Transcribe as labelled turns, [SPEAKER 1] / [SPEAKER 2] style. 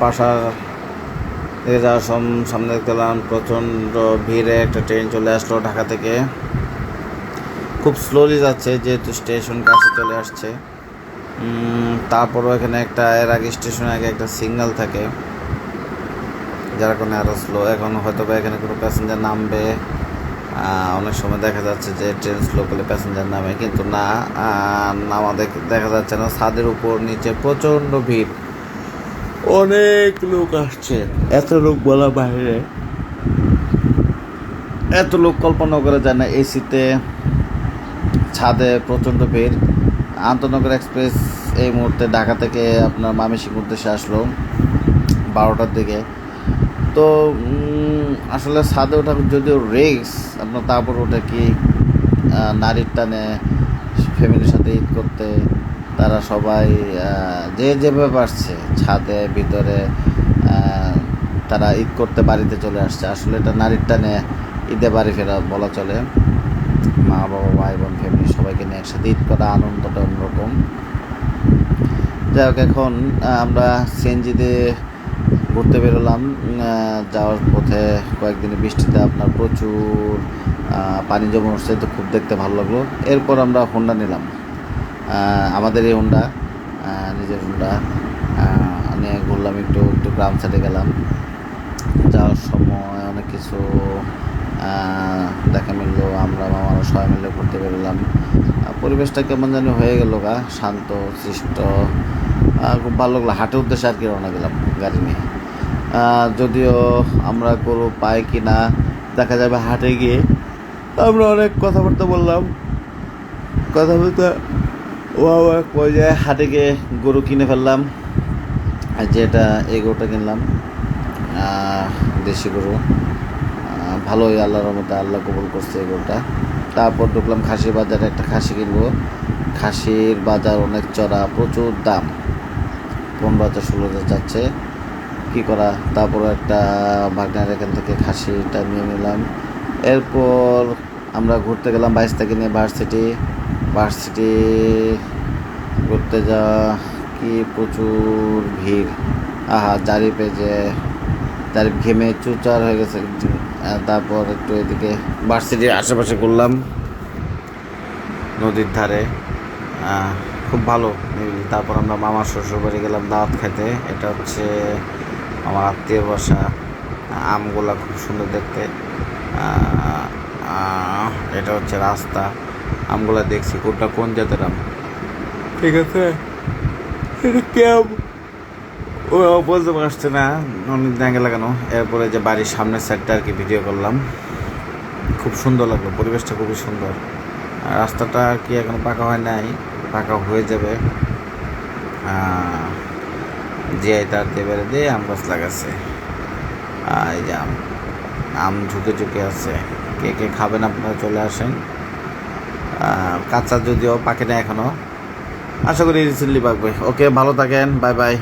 [SPEAKER 1] পাশার দিকে যাওয়ার সম- সামনে দেখতে পেলাম প্রচণ্ড ভিড়ে একটা ট্রেন চলে আসলো ঢাকা থেকে। খুব স্লোলি যাচ্ছে যেহেতু স্টেশন কাছে চলে আসছে। তারপরও এখানে একটা, এর আগে স্টেশনের আগে একটা সিগন্যাল থাকে। যার কারণে আরও স্লো এখন হয়তো বা এখানে কোনো প্যাসেঞ্জার নামবে। অনেক সময় দেখা যাচ্ছে যে ট্রেন স্লো করলে প্যাসেঞ্জার নামে, কিন্তু না নামা দেখ- দেখা যাচ্ছে না। ছাদের উপর নিচে প্রচণ্ড ভিড়। অনেক লোক আসছে। এত লোক বলা বাইরে। এত লোক কল্পনা করা যায় না এসিতে ছাদে প্রচণ্ড ভিড়। আন্তনগর এক্সপ্রেস এই মুহূর্তে ঢাকা থেকে আপনার মামিসিং উদ্দেশ্যে আসলো বারোটার দিকে। তো আসলে ছাদে ওঠা যদিও রেক্স আপনার তারপর ওটা কি নারীর টানে ফ্যামিলির সাথে ঈদ করতে। তারা সবাই যে যেভাবে পারছে, ছাদে, ভিতরে তারা ঈদ করতে বাড়িতে চলে আসছে। আসলে এটা নারীর টানে ঈদে বাড়ি ফেরা বলা চলে। মা, বাবা, ভাই, বোন ফ্যামিলি সবাইকে নিয়ে একসাথে ঈদ করা আনন্দটা অন্যরকম। যাই হোক, এখন আমরা সিএনজিতে ঘুরতে বেরোলাম। যাওয়ার পথে কয়েকদিনে বৃষ্টিতে আপনার প্রচুর পানি জমে উঠছে, তো খুব দেখতে ভালো লাগল। এরপর আমরা হোন্ডা নিলাম। আমাদের এই হোন্ডা নিজের হোন্ডা নিয়ে ঘুরলাম একটু একটু গ্রাম সাইডে গেলাম। যাওয়ার সময় অনেক কিছু দেখা মিললো, আমরা মামারা সবাই মিলে ঘুরতে বেরোলাম। পরিবেশটা কেমন জানি হয়ে গেল গা, শান্ত, সৃষ্ট খুব ভালো লাগল। হাটের উদ্দেশ্যে আর কি রওনা দিলাম গাড়ি নিয়ে। যদিও আমরা গরু পাই কি না, দেখা যাবে হাটে গিয়ে। আমরা অনেক কথাবার্তা বললাম। কথা বলতে ও এক পর্যায়ে হাটে গিয়ে গরু কিনে ফেললাম। আর যেটা এই গরুটা কিনলাম দেশি গরু। ভালোই আল্লাহর মতো আল্লাহ কবুল করছে এই গরুটা। তারপর ঢুকলাম খাসি বাজারে একটা খাসি কিনবো। খাসির বাজার অনেক চড়া, প্রচুর দাম। পনেরো হাজার, ষোলো হাজার যাচ্ছে। কী করা? তারপর একটা বাগনার এখান থেকে খাসিটা নিয়ে নিলাম। এরপর আমরা ঘুরতে গেলাম বাইশ থেকে নিয়ে ভার্সিটি। ভার্সিটি ঘুরতে যাওয়া কি প্রচুর ভিড়। আহা জারি পেজে জারি ঘেমে চুচার হয়ে গেছে। তারপর একটু এদিকে ভার্সিটির আশেপাশে ঘুরলাম, নদীর ধারে। খুব ভালো। তারপর আমরা মামার শ্বশুর বাড়ি গেলাম দাওয়াত খেতে এটা হচ্ছে আমার আত্মীয় বাসা। আমগুলা খুব সুন্দর দেখতে। এটা হচ্ছে রাস্তা। আমগুলা দেখছি কোনটা কোন জাতের আম? ঠিক আছে। এটা কে আম? ও বলতে পারছে না অনেক জায়গা লাগানো। এরপরে যে বাড়ির সামনের সাইডটা আর কি ভিডিও করলাম। খুব সুন্দর লাগল পরিবেশটা খুবই সুন্দর। রাস্তাটা আর কি এখনও পাকা হয় নাই পাকা হয়ে যাবে। জিআই তার দেবের দিয়ে আম গাছ লাগাচ্ছে। আর এই যে আম আম ঝুঁকে ঝুঁকে আছে। কে কে খাবেন আপনারা চলে আসেন। কাঁচা যদিও পাকে না এখনও আশা করি রিসেন্টলি পাকবে। ওকে ভালো থাকেন বাই বাই